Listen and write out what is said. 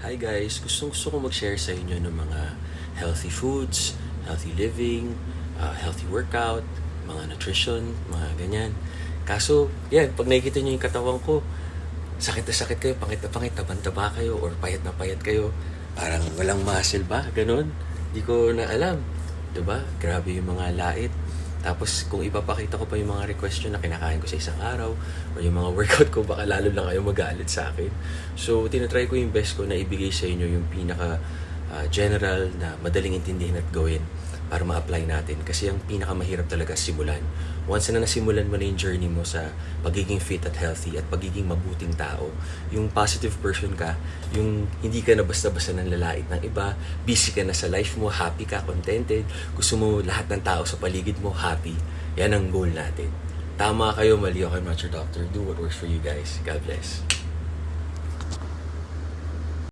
Hi guys, gustong gusto ko mag-share sa inyo ng mga healthy foods, healthy living, uh, healthy workout, mga nutrition, mga ganyan. Kaso, yan, pag nakikita nyo yung katawan ko, sakit na sakit kayo, pangit na pangit, taba kayo, or payat na payat kayo. Parang walang muscle ba? Ganon. Di ko na alam. ba? Grabe yung mga lait. Tapos kung ipapakita ko pa yung mga request nyo na kinakain ko sa isang araw o yung mga workout ko, baka lalo lang kayo magalit sa akin. So, tinatry ko yung best ko na ibigay sa inyo yung pinaka ah, general na madaling intindihin at gawin para ma-apply natin. Kasi ang pinakamahirap talaga simulan. Once na nasimulan mo na yung journey mo sa pagiging fit at healthy at pagiging mabuting tao, yung positive person ka, yung hindi ka na basta-basta ng lalait ng iba, busy ka na sa life mo, happy ka, contented, gusto mo lahat ng tao sa paligid mo happy, yan ang goal natin. Tama kayo, mali ako, I'm not your doctor. Do what works for you guys. God bless.